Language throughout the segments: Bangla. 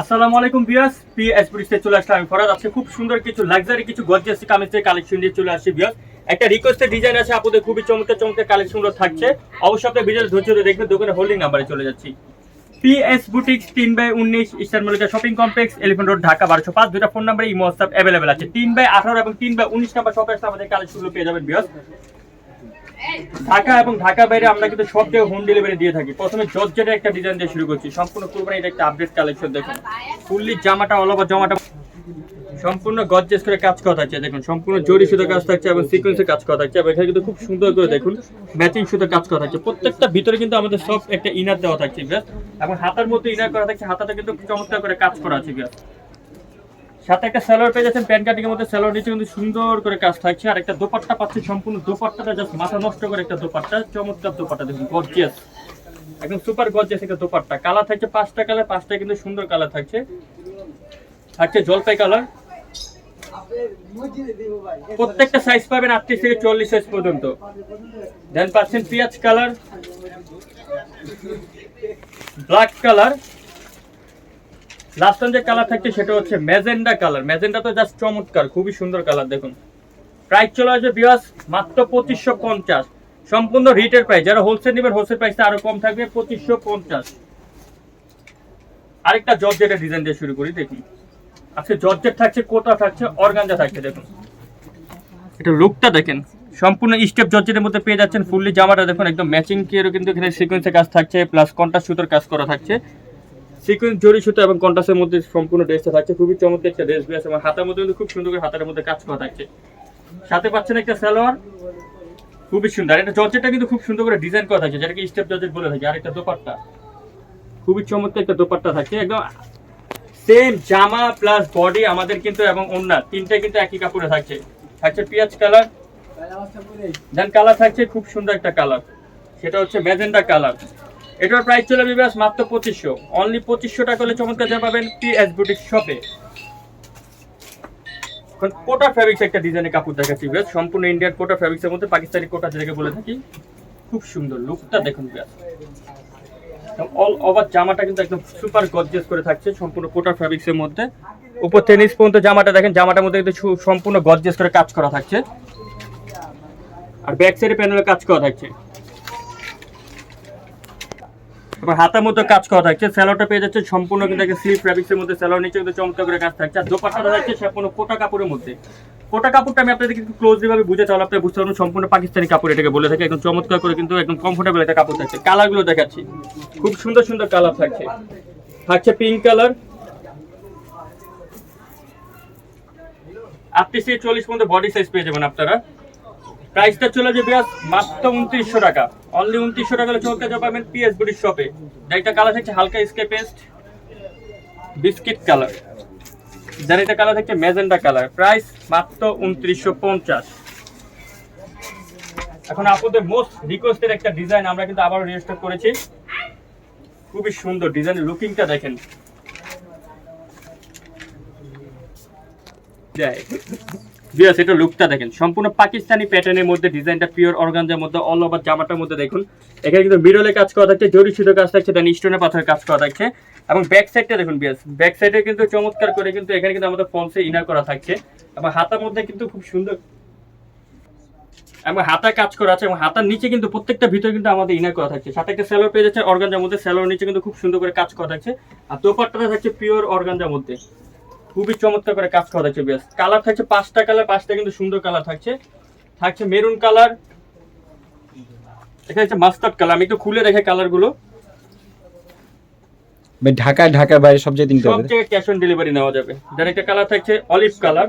আসসালামু আলাইকুম বিয়াস পি এস পুলিশে চলে আসলাম আমি ফরাদ আজকে খুব সুন্দর কিছু লাক্সারি কিছু গর্জিয়াস কামিজের কালেকশন দিয়ে চলে আসছে বিয়াস একটা রিকোয়েস্টের ডিজাইন আছে, আপনাদের খুবই চমৎকার চমৎকার কালেকশনগুলো থাকছে। অবশ্যই আপনার ভিডিও ধৈর্য ধরে দেখবেন দোকানে হোল্ডিং নাম্বারে চলে যাচ্ছি। পিএস বুটিক তিন বাই উনিশ Eastern Mallika shopping complex elephant road Dhaka, বারোশো পাঁচ। দুটা phone number Imo WhatsApp available আছে। তিন বাই আঠারো এবং তিন বাই উনিশ নাম্বার শপে আমাদের কালেকশনগুলো পেয়ে যাবেন বিয়াস ঢাকা এবং ঢাকা বাইরে আমরা কিন্তু সব জায়গায় হোম ডেলিভারি দিয়ে থাকি। প্রথমে জর্জেটের একটা ডিজাইন দিয়ে শুরু করছি। সম্পূর্ণ কুরবানি এটা একটা আপডেট কালেকশন দেখুন। ফুললি জামাটা অল ওভার জামাটা সম্পূর্ণ গর্জেস করে কাজ করা থাকছে, দেখুন। সম্পূর্ণ জরি সুতো কাজ থাকছে এবং সিকোয়েন্সে কাজ করা থাকছে। এবং এখানে কিন্তু খুব সুন্দর করে দেখুন ম্যাচিং সুতো কাজ করা থাকছে। প্রত্যেকটা ভিতরে কিন্তু আমাদের সব একটা ইনার দেওয়া থাকছে এবং হাতার মধ্যে ইনার করা থাকছে হাতাটা কিন্তু চমৎকার করে কাজ করা আছে সাথে একটা স্যালোয়ার পেয়ে যাচ্ছেন প্যান্ট কাটিং এর মধ্যে স্যালোয়ার নিচে কিন্তু সুন্দর করে কাজ থাকছে। আর একটা দোপাট্টা পাচ্ছে, সম্পূর্ণ দোপাট্টাটা জাস্ট মাথা নষ্ট করে একটা দোপাট্টা, চমৎকার দোপাট্টা, দেখুন গর্জিয়াস একদম সুপার গর্জিয়াস একটা দোপাট্টা। কালার থাকছে পাঁচটা কালার পাঁচটা কিন্তু সুন্দর কালার থাকছে। থাকছে জলপাই কালার প্রত্যেকটা সাইজ পাবেন আটত্রিশ থেকে চল্লিশ সাইজ পর্যন্ত। দেন পাচ্ছেন পিঁয়াজ কালার ব্ল্যাক কালার লাস্ট যে কালার থাকছে সেটা হচ্ছে ম্যাজেন্ডা কালার ম্যাজেন্ডা তো জাস্ট চমৎকার, খুবই সুন্দর কালার দেখুন। প্রাইস চলে আসবে বিয়াস মাত্র পঁচিশশো পঞ্চাশ। সম্পূর্ণ রিটেল প্রাইস যারা হোলসেল নেবেন হোলসেল প্রাইসটা আরও কম থাকবে, পঁচিশশো পঞ্চাশ। আরেকটা জর্জেটের ডিজাইন দিয়ে শুরু করি, দেখুন। আজকে জর্জেট থাকছে, কোটা থাকছে, অর্গানজা থাকছে, দেখুন। এটা লুকটা দেখেন, সম্পূর্ণ স্টেপ জর্জেটের মধ্যে পেয়ে যাচ্ছেন ফুললি জামাটা দেখুন, একদম ম্যাচিং কিয়েরও কিন্তু এখানে সিকোয়েন্সের কাজ থাকছে প্লাস কন্টাস সুতোর কাজ করা থাকছে। সিকোয়েন্স জরি সুতো এবং কন্টাসের মধ্যে সম্পূর্ণ ড্রেসটা থাকছে। খুবই চমৎকার একটা ড্রেস বেস এবং হাতের মধ্যে কিন্তু খুব সুন্দর করে হাতের মধ্যে কাজ করা থাকছে। সাথে পাচ্ছেন একটা সালোয়ার। খুবই সুন্দর। এটা জর্জেটটা কিন্তু খুব সুন্দর করে ডিজাইন করা থাকছে, যেটাকে স্টেপ জর্জেট বলে থাকে। আর একটা দোপাট্টা। খুবই চমৎকার একটা দোপাট্টা থাকছে। একদম সেম জামা প্লাস বডি আমাদের কিন্তু এবং ওন্না তিনটে কিন্তু একই কাপড়ে থাকছে। থাকছে পেঁয়াজ কালার দেন কালার থাকছে খুব সুন্দর একটা কালার সেটা হচ্ছে ম্যাজেন্ডা কালার এটার প্রাইস চলে বিবাস মাত্র পঁচিশশো। অনলি পঁচিশশো টাকা হলে চমৎকার যা পাবেন পি এস বুটিক শপে এখন কোটা ফ্যাব্রিক্স একটা ডিজাইনের কাপড় দেখাচ্ছি বেশ সম্পূর্ণ ইন্ডিয়ান কোটা ফ্যাব্রিক্সের মধ্যে, পাকিস্তানি কোটা যেটাকে বলে থাকি। খুব সুন্দর লুকটা দেখুন বেশ অল ওভার জামাটা কিন্তু একদম সুপার গর্জিয়াস করে থাকছে সম্পূর্ণ কোটা ফ্যাব্রিক্সের মধ্যে। উপর টেনিস পর্যন্ত জামাটা দেখেন, জামাটার মধ্যে কিন্তু সম্পূর্ণ গর্জিয়াস করে কাজ করা থাকছে। আর ব্যাক সাইডে প্যানেলে কাজ করা থাকছে। এবার হাতের মধ্যে কাজ করা থাকছে। স্যালোটা পেয়ে যাচ্ছে সম্পূর্ণ কিন্তু একটা স্লিপ ফ্যাব্রিক্সের মধ্যে। স্যালোর নিচে কিন্তু চমৎকার করে কাজ থাকছে। আর দোপাট্টাটা থাকছে সম্পূর্ণ কোটা কাপড়ের মধ্যে। কোটা কাপড়টা আমি আপনাদেরকে কিন্তু ক্লোজলি ভাবে বুঝে চাল আপনি বুঝতে পারবেন সম্পূর্ণ পাকিস্তানি কাপড় এটাকে বলে থাকে। একদম চমৎকার করে কিন্তু একদম কমফোর্টেবল একটা কাপড় থাকছে। কালারগুলো দেখাচ্ছি। খুব সুন্দর সুন্দর কালার থাকছে। থাকছে পিঙ্ক কালার আটত্রিশ থেকে চল্লিশ পর্যন্ত বডি সাইজ পেয়ে যাবেন আপনারা। প্রাইসটা চলে যাবে মাত্র উনত্রিশশো টাকা। অনলি উনত্রিশশো টাকা চমৎকার যা পাবেন পিএস বুটির শপে একটা কালার থাকছে হালকা স্কে পেস্ট বিস্কিট কালার যার এটা কালার থাকছে ম্যাজেন্ডা কালার প্রাইস মাত্র উনত্রিশশো পঞ্চাশ। এখন আপনাদের মোস্ট রিকোয়েস্টের একটা ডিজাইন আমরা কিন্তু আবারও রেজিস্টার করেছি। খুবই সুন্দর ডিজাইনের লুকিংটা দেখেন। যায় বিয়াস এটা লুকটা দেখেন। সম্পূর্ণ পাকিস্তানি প্যাটার্নের মধ্যে ডিজাইনটা পিওর অর্গানজার মধ্যে অল ওভার জামাটার মধ্যে দেখুন। এখানে কিন্তু কাজ করা থাকছে কাজ থাকছে দেন পাথরের কাজ করা থাকছে। এবং ব্যাক সাইডটা দেখুন বিয়াস ব্যাক সাইডে কিন্তু চমৎকার করে কিন্তু এখানে কিন্তু আমাদের ফলসে ইনার করা থাকছে। এবং হাতার মধ্যে কিন্তু খুব সুন্দর এবং হাতা কাজ করা আছে, এবং হাতার নিচে কিন্তু প্রত্যেকটা ভিতরে কিন্তু আমাদের ইনার করা থাকছে। সাথে একটা স্যালোর পেয়ে যাচ্ছে অর্গানজার মধ্যে স্যালোর নিচে কিন্তু খুব সুন্দর করে কাজ করা থাকছে। আর দোপাট্টাটা থাকছে পিওর অর্গানজার মধ্যে। খুবই চমৎকার করে কাজ করা থাকছে বেশ। কালার থাকছে পাঁচটা কালার পাঁচটা কিন্তু সুন্দর কালার থাকছে। থাকছে মেরুন কালার এখানে হচ্ছে মাস্টার্ড কালার আমি একটু খুলে রেখে কালারগুলো ভাই ঢাকায় ঢাকার বাইরে সব জায়গায় নিতে সব জায়গায় ক্যাশ অন ডেলিভারি নেওয়া যাবে। যার একটা কালার থাকছে অলিভ কালার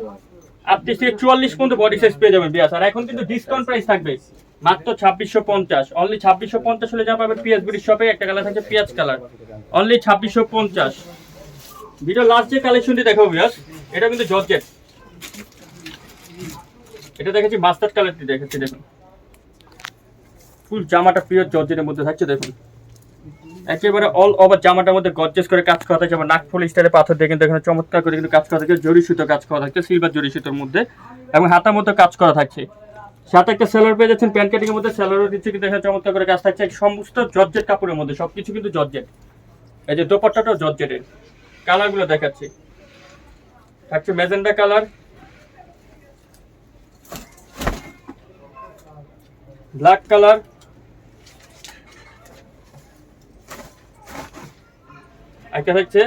আটত্রিশ থেকে চুয়াল্লিশ পর্যন্ত বডি সাইজ পেয়ে যাবেন বিয়াস আর এখন কিন্তু ডিসকাউন্ট প্রাইস থাকবে। মাত্র ছাব্বিশশো পঞ্চাশ অনলি ছাব্বিশশো পঞ্চাশ হলে যা পাবেন পিঁয়াজ বিড়ির শপে একটা কালার থাকছে পেঁয়াজ কালার অনলি ছাব্বিশশো পঞ্চাশ। ভিডিও লাস্ট যে কালেকশনটি দেখাবো বিয়াস এটা কিন্তু জর্জেট। এটা দেখেছি মাস্টার্ড কালারটি দেখেছি দেখুন। ফুল জামাটা পিওর জর্জেটের মধ্যে থাকছে, দেখুন। একেবারে অল ওভার জামাটার মধ্যে গর্জেস করে কাজ করা থাকছে আবার নাকফুল স্টাইলে পাথর দিয়ে কিন্তু এখানে চমৎকার করে কিন্তু কাজ করা থাকছে জরি সুতো কাজ করা থাকছে সিলভার জরি সুতোর মধ্যে, এবং হাতার মধ্যে কাজ করা থাকছে। সাথে একটা সেলার পেয়ে যাচ্ছেন প্যান্ট মধ্যে সেলারও দিচ্ছে কিন্তু এখানে চমৎকার করে কাজ থাকছে সমস্ত জর্জেট কাপড়ের মধ্যে, সবকিছু কিন্তু জর্জেট। এই যে দোপাট্টাটাও জর্জেটের। কালারগুলো দেখাচ্ছি। থাকছে মেজেন্ডা কালার। Black colour. একটা থাকছে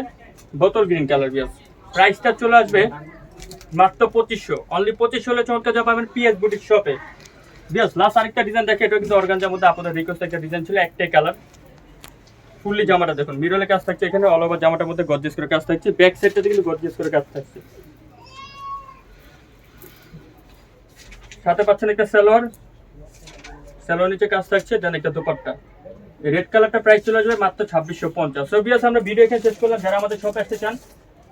বোতল গ্রিন কালার বিয়াস প্রাইসটা চলে আসবে মাত্র পঁচিশশো। অনলি পঁচিশশো হলে চমৎকার যা পাবেন পিএস বুটিক শপে বিয়াস লাস্ট আরেকটা ডিজাইন দেখে এটা কিন্তু অর্গানজার মধ্যে আপনাদের রিকোয়েস্ট একটা ডিজাইন ছিল, একটাই কালার ফুললি জামাটা দেখুন মিরলে কাজ থাকছে, এখানে অল ওভার জামাটার মধ্যে গর্জিয়াস করে কাজ থাকছে ব্যাক সাইডটাতে কিন্তু গর্জিয়াস করে কাজ থাকছে। সাথে পাচ্ছেন একটা সালোয়ার সালোয়ার নিচে কাজ থাকছে, দেন একটা দোপাট্টা। রেড কালারটা প্রাইস চলে আসবে মাত্র ছাব্বিশশো পঞ্চাশ। সো বিয়াস আমরা ভিডিও এখানে শেষ করলাম। যারা আমাদের শপে আসতে চান,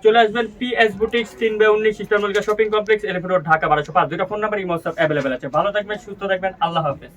চলে আসবেন পি এস বুটিক্স তিন বে উনিশ Eastern Mallika shopping complex elephant road Dhaka বারোশো পাঁচ। দুটা ফোন নাম্বার ইমোস অ্যাভেলেবেল আছে। ভালো থাকবেন, সুস্থ থাকবেন। আল্লাহ হাফেজ।